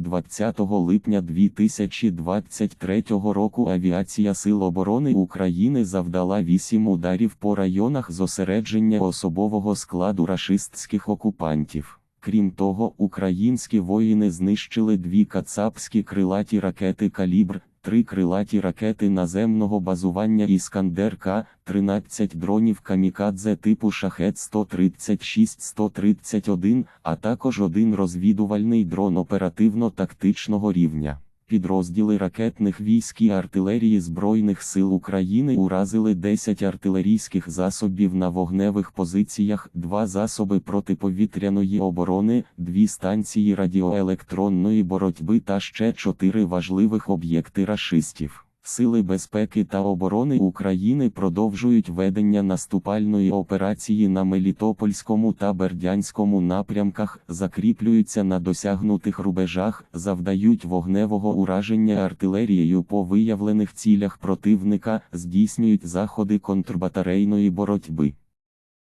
20 липня 2023 року Авіація Сил оборони України завдала 8 ударів по районах зосередження особового складу рашистських окупантів. Крім того, українські воїни знищили дві кацапські крилаті ракети «Калібр», три крилаті ракети наземного базування «Іскандер-К», 13 дронів камікадзе типу «Шахет-136-131», а також один розвідувальний дрон оперативно-тактичного рівня. Підрозділи ракетних військ і артилерії Збройних сил України уразили 10 артилерійських засобів на вогневих позиціях, 2 засоби протиповітряної оборони, 2 станції радіоелектронної боротьби та ще 4 важливих об'єкти рашистів. Сили безпеки та оборони України продовжують ведення наступальної операції на Мелітопольському та Бердянському напрямках, закріплюються на досягнутих рубежах, завдають вогневого ураження артилерією по виявлених цілях противника, здійснюють заходи контрбатарейної боротьби.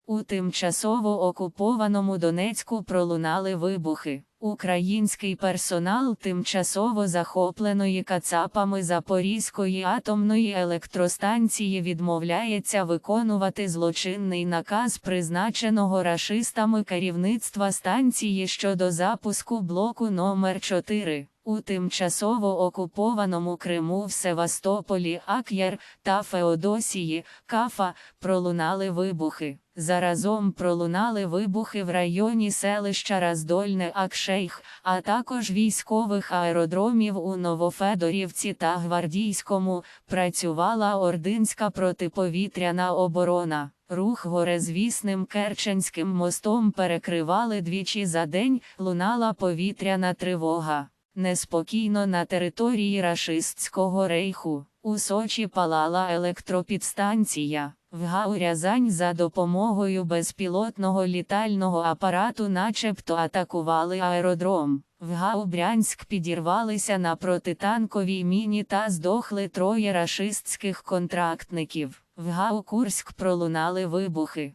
У тимчасово окупованому Донецьку пролунали вибухи. Український персонал тимчасово захопленої кацапами Запорізької атомної електростанції відмовляється виконувати злочинний наказ призначеного рашистами керівництва станції щодо запуску блоку номер 4 У тимчасово окупованому Криму в Севастополі, Ак'єр та Феодосії, Кафа пролунали вибухи. Заразом пролунали вибухи в районі селища Раздольне Акшейх, а також військових аеродромів у Новофедорівці та Гвардійському. Працювала Ординська протиповітряна оборона. Рух горезвісним Керченським мостом перекривали двічі за день, лунала повітряна тривога. Неспокійно на території рашистського рейху. У Сочі палала електропідстанція. В ГАУ Рязань за допомогою безпілотного літального апарату начебто атакували аеродром. В ГАУ Брянськ підірвалися на протитанковій міні та здохли троє рашистських контрактників. В ГАУ Курськ пролунали вибухи.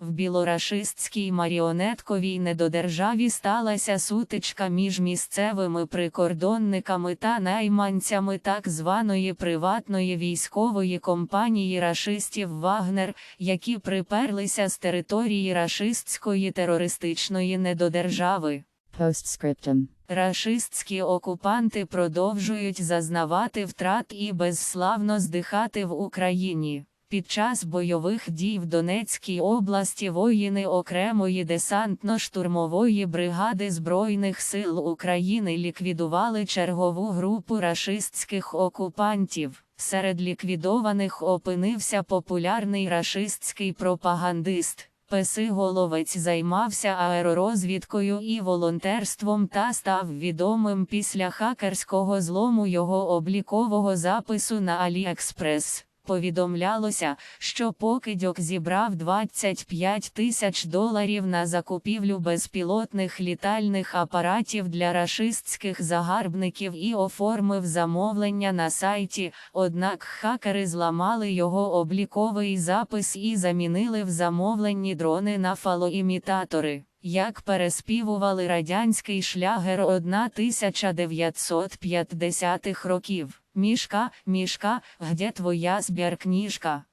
В білорашистській маріонетковій недодержаві сталася сутичка між місцевими прикордонниками та найманцями так званої приватної військової компанії рашистів Вагнер, які приперлися з території рашистської терористичної недодержави. Postscriptum. Рашистські окупанти продовжують зазнавати втрат і безславно здихати в Україні. Під час бойових дій в Донецькій області воїни окремої десантно-штурмової бригади Збройних сил України ліквідували чергову групу рашистських окупантів. Серед ліквідованих опинився популярний рашистський пропагандист. Песи Головець займався аеророзвідкою і волонтерством та став відомим після хакерського злому його облікового запису на AliExpress. Повідомлялося, що покидьок зібрав 25 тисяч доларів на закупівлю безпілотних літальних апаратів для рашистських загарбників і оформив замовлення на сайті, однак хакери зламали його обліковий запис і замінили в замовленні дрони на фалоімітатори. Як переспівували радянський шлягер 1950-х років. Мішка, мішка, где твоя збіркніжка?